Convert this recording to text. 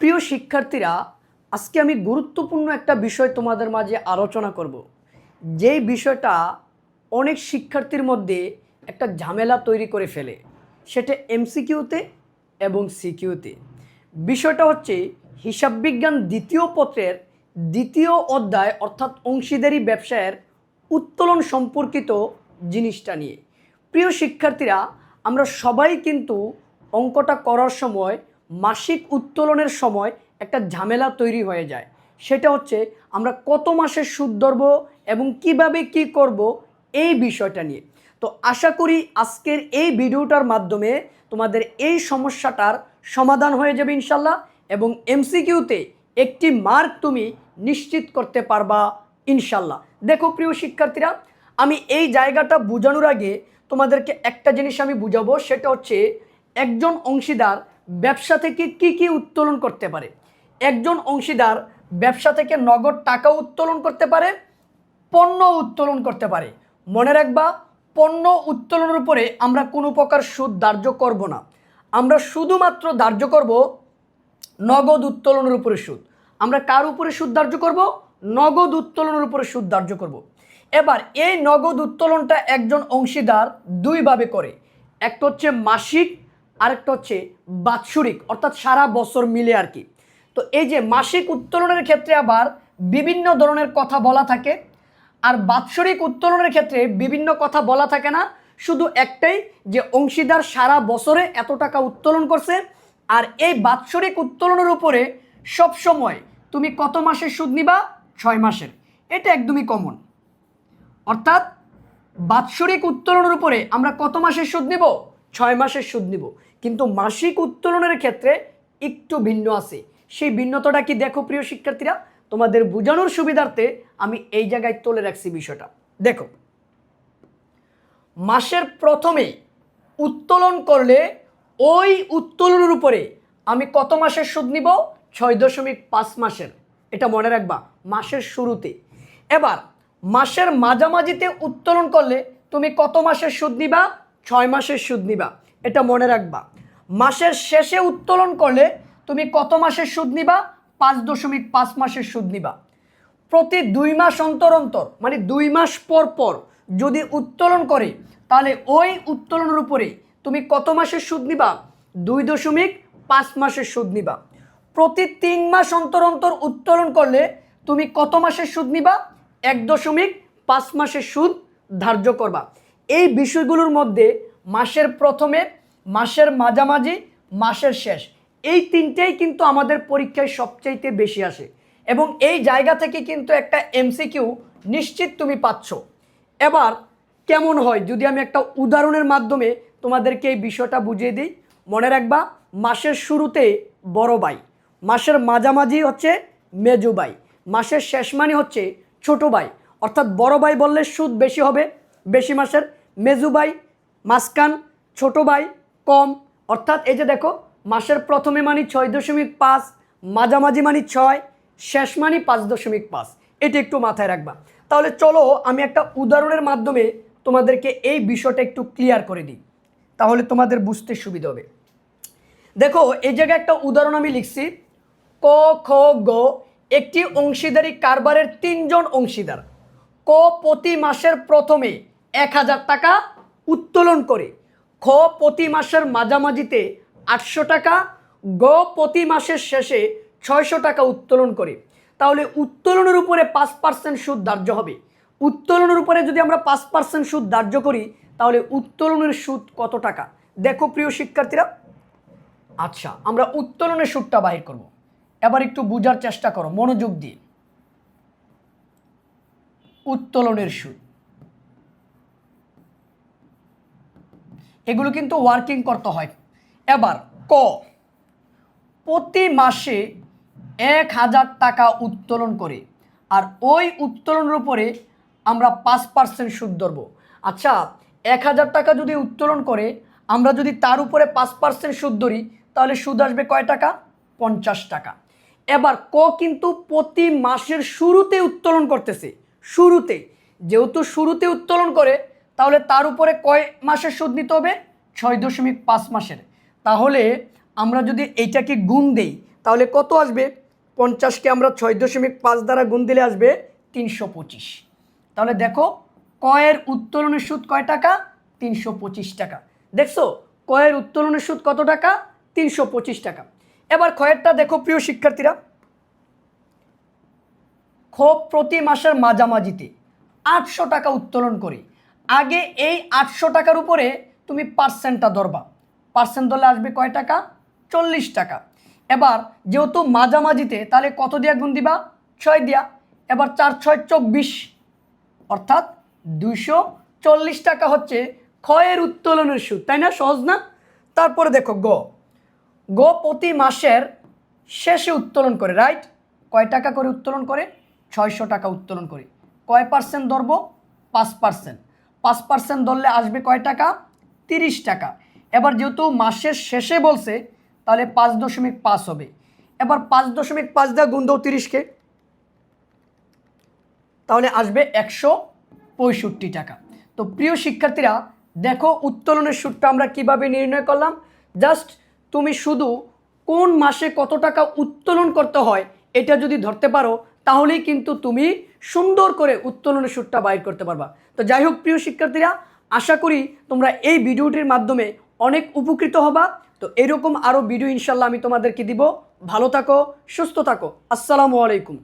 প্রিয় শিক্ষার্থীরা, আজকে আমি গুরুত্বপূর্ণ একটা বিষয় তোমাদের মাঝে আলোচনা করব। যেই বিষয়টা অনেক শিক্ষার্থীর মধ্যে একটা ঝামেলা তৈরি করে ফেলে, সেটা এমসিকিউতে এবং সিকিউতে। বিষয়টা হচ্ছে হিসাব বিজ্ঞান দ্বিতীয় পত্রের দ্বিতীয় অধ্যায়, অর্থাৎ অংশীদারি ব্যবসায়ের উত্তোলন সম্পর্কিত জিনিসটা নিয়ে। প্রিয় শিক্ষার্থীরা, আমরা সবাই কিন্তু অঙ্কটা করার সময় মাসিক উত্তোলনের সময় একটা ঝামেলা তৈরি হয়ে যায়। সেটা হচ্ছে আমরা কত মাসের সুদ ধরবো এবং কীভাবে কি করব এই বিষয়টা নিয়ে। তো আশা করি আজকের এই ভিডিওটার মাধ্যমে তোমাদের এই সমস্যাটার সমাধান হয়ে যাবে ইনশাল্লাহ এবং এমসিকিউতে একটি মার্ক তুমি নিশ্চিত করতে পারবা ইনশাল্লাহ। দেখো প্রিয় শিক্ষার্থীরা, আমি এই জায়গাটা বোঝানোর আগে তোমাদেরকে একটা জিনিস আমি বুঝাবো, সেটা হচ্ছে একজন অংশীদার ব্যবসা থেকে কি কি উত্তোলন করতে পারে? একজন অংশীদার ব্যবসা থেকে নগদ টাকা উত্তোলন করতে পারে পণ্য উত্তোলন করতে পারে। মনে রাখবা, পণ্য উত্তোলনের উপরে আমরা কোনো প্রকার সুদ ধার্য করব না। আমরা শুধুমাত্র ধার্য করব নগদ উত্তোলনের উপরে সুদ। আমরা কার উপরে সুদ ধার্য করব? নগদ উত্তোলনের উপরে সুদ ধার্য করব। এবার এই নগদ উত্তোলনটা একজন অংশীদার দুইভাবে করে। একটা হচ্ছে মাসিক আরেকটা হচ্ছে বাৎসরিক, অর্থাৎ সারা বছর মিলে আর কি। তো এই যে মাসিক উত্তোলনের ক্ষেত্রে আবার বিভিন্ন ধরনের কথা বলা থাকে, আর বাৎসরিক উত্তোলনের ক্ষেত্রে বিভিন্ন কথা বলা থাকে না, শুধু একটাই যে অংশীদার সারা বছরে এত টাকা উত্তোলন করছে, আর এই বাৎসরিক উত্তোলনের উপরে সব সময় তুমি কত মাসের সুদ নিবা? ছয় মাসের। এটা একদমই কমন অর্থাৎ বাৎসরিক উত্তোলনের উপরে আমরা কত মাসের সুদ নিব? ছয় মাসের সুদ নিব। কিন্তু মাসিক উত্তোলনের ক্ষেত্রে একটু ভিন্ন আছে। সেই ভিন্নতাটা কি দেখো প্রিয় শিক্ষার্থীরা? তোমাদের বোঝানোর সুবিধার্থে আমি এই জায়গায় তুলে রাখছি বিষয়টা। দেখো, মাসের প্রথমে উত্তোলন করলে ওই উত্তোলনের উপরে আমি কত মাসের সুদ নিব? ছয় দশমিক পাঁচ মাসের। এটা মনে রাখবা, মাসের শুরুতে। এবার, মাসের মাঝামাঝিতে উত্তোলন করলে তুমি কত মাসের সুদ নিবা? ছয় মাসের সুদ নিবা। এটা মনে রাখবা। মাসের শেষে উত্তোলন করলে তুমি কত মাসের সুদ নিবা? পাঁচ দশমিক পাঁচ মাসের সুদ নিবা। প্রতি দুই মাস অন্তর অন্তর মানে দুই মাস পর পর যদি উত্তোলন করে, তাহলে ওই উত্তোলনের উপরে তুমি কত মাসের সুদ নিবা? দুই দশমিক পাঁচ মাসের সুদ নিবা। প্রতি তিন মাস অন্তর অন্তর উত্তোলন করলে তুমি কত মাসের সুদ নিবা? এক দশমিক পাঁচ মাসের সুদ ধার্য করবা। এই বিষয়গুলোর মধ্যে মাসের প্রথমে মাসের মাঝামাঝি, মাসের শেষ। এই তিনটেই কিন্তু আমাদের পরীক্ষায় সবচাইতে বেশি আসে। এবং এই জায়গা থেকে কিন্তু একটা এমসিকিউ নিশ্চিত তুমি পাচ্ছ। এবার কেমন হয়? যদি আমি একটা উদাহরণের মাধ্যমে তোমাদেরকে এই বিষয়টা বুঝিয়ে দিই। মনে রাখবা, মাসের শুরুতে বড় ভাই মাসের মাঝামাঝি হচ্ছে মেজু ভাই মাসের শেষ মানে হচ্ছে ছোট ভাই অর্থাৎ বড় ভাই বললে সুদ বেশি হবে। বেশি মাসের মেজু ভাই মাঝখান ছোট ভাই কম। অর্থাৎ এই যে দেখো, মাসের প্রথমে মানি ছয় দশমিক পাঁচ, মাঝামাঝি মানি ছয়, শেষ মানি পাঁচ দশমিক পাঁচ। এটা একটু মাথায় রাখবা। তাহলে চলো, আমি একটা উদাহরণের মাধ্যমে তোমাদেরকে এই বিষয়টা একটু ক্লিয়ার করে দিই। তাহলে তোমাদের বুঝতে সুবিধা হবে। দেখো, এই জায়গায় একটা উদাহরণ আমি লিখছি। ক, খ, গ, একটি অংশীদারি কারবারের তিনজন অংশীদার। ক প্রতি মাসের প্রথমে এক হাজার টাকা উত্তোলন করে। খ প্রতি মাসের মাঝামাঝিতে আটশো টাকা, গ প্রতি মাসের শেষে ছয়শো টাকা উত্তোলন করে। তাহলে উত্তোলনের উপরে পাঁচ পার্সেন্ট সুদ ধার্য হবে। উত্তোলনের উপরে যদি আমরা পাঁচ পার্সেন্ট সুদ ধার্য করি, তাহলে উত্তোলনের সুদ কত টাকা? দেখো প্রিয় শিক্ষার্থীরা। আচ্ছা আমরা উত্তোলনের সুদটা বাহির করব। এবার একটু বোঝার চেষ্টা করো, মনোযোগ দিয়ে। উত্তোলনের সুদ। এগুলো কিন্তু ওয়ার্কিং করতে হয়। এবার ক, প্রতি মাসে এক হাজার টাকা উত্তোলন করে। আর ওই উত্তোলনের উপরে আমরা পাঁচ পার্সেন্ট সুদ ধরবো। আচ্ছা এক হাজার টাকা যদি উত্তোলন করে, আমরা যদি তার উপরে পাঁচ পার্সেন্ট সুদ ধরি, তাহলে সুদ আসবে কয় টাকা? পঞ্চাশ টাকা। এবার ক কিন্তু প্রতি মাসের শুরুতে উত্তোলন করতেছে। শুরুতে, যেহেতু শুরুতে উত্তোলন করে তাহলে তার উপরে কয় মাসের সুদ নিতে হবে? ছয় দশমিক পাঁচ মাসের। তাহলে আমরা যদি এইটাকে গুণ দেই, তাহলে কত আসবে? পঞ্চাশকে আমরা ছয় দশমিক পাঁচ দ্বারা গুণ দিলে আসবে তিনশো পঁচিশ। তাহলে দেখো, কয়ের উত্তোলনের সুদ কয় টাকা? তিনশো পঁচিশ টাকা। দেখছ? কয়ের উত্তোলনের সুদ কত টাকা? তিনশো পঁচিশ টাকা। এবার কয়েরটা দেখো, প্রিয় শিক্ষার্থীরা। ক্ষোভ প্রতি মাসের মাঝামাঝিতে আটশো টাকা উত্তোলন করে। আগে এই আটশো টাকার উপরে তুমি পার্সেন্টটা ধরবা। পার্সেন্ট ধরলে আসবে কয় টাকা? চল্লিশ টাকা। এবার যেহেতু মাঝামাঝিতে, তাহলে কত দিয়া গুণ দিবা? ছয় দিয়া। এবার চার, ছয়, চব্বিশ। অর্থাৎ দুইশো চল্লিশ টাকা হচ্ছে ক্ষয়ের উত্তোলনের সুদ। তাই না? সহজ না? তারপরে দেখো গ। গ প্রতি মাসের শেষে উত্তোলন করে রাইট কয় টাকা করে উত্তোলন করে? ছয়শো টাকা উত্তোলন করে। কয় পার্সেন্ট ধরবো? পাঁচ পার্সেন্ট। পাঁচ পার্সেন্ট ধরলে আসবে কয় টাকা? তিরিশ টাকা। এবার যেহেতু মাসের শেষে বলছে, তাহলে পাঁচ দশমিক পাঁচ হবে। এবার পাঁচ দশমিক পাঁচ দা গুণ দাও তিরিশকে। তাহলে আসবে একশো পঁয়ষট্টি টাকা। তো প্রিয় শিক্ষার্থীরা, দেখো উত্তোলনের সুদটা আমরা কীভাবে নির্ণয় করলাম। জাস্ট তুমি শুধু কোন মাসে কত টাকা উত্তোলন করতে হয়, এটা যদি ধরতে পারো, তাহলেই কিন্তু তুমি সুন্দর করে উত্তোলনের সুরটা বাইর করতে পারবা। তো যাই হোক, প্রিয় শিক্ষার্থীরা, আশা করি তোমরা এই ভিডিওটির মাধ্যমে অনেক উপকৃত হবা। তো এরকম আরও ভিডিও ইনশাল্লাহ আমি তোমাদেরকে দিব। ভালো থাকো, সুস্থ থাকো। আসসালামু আলাইকুম।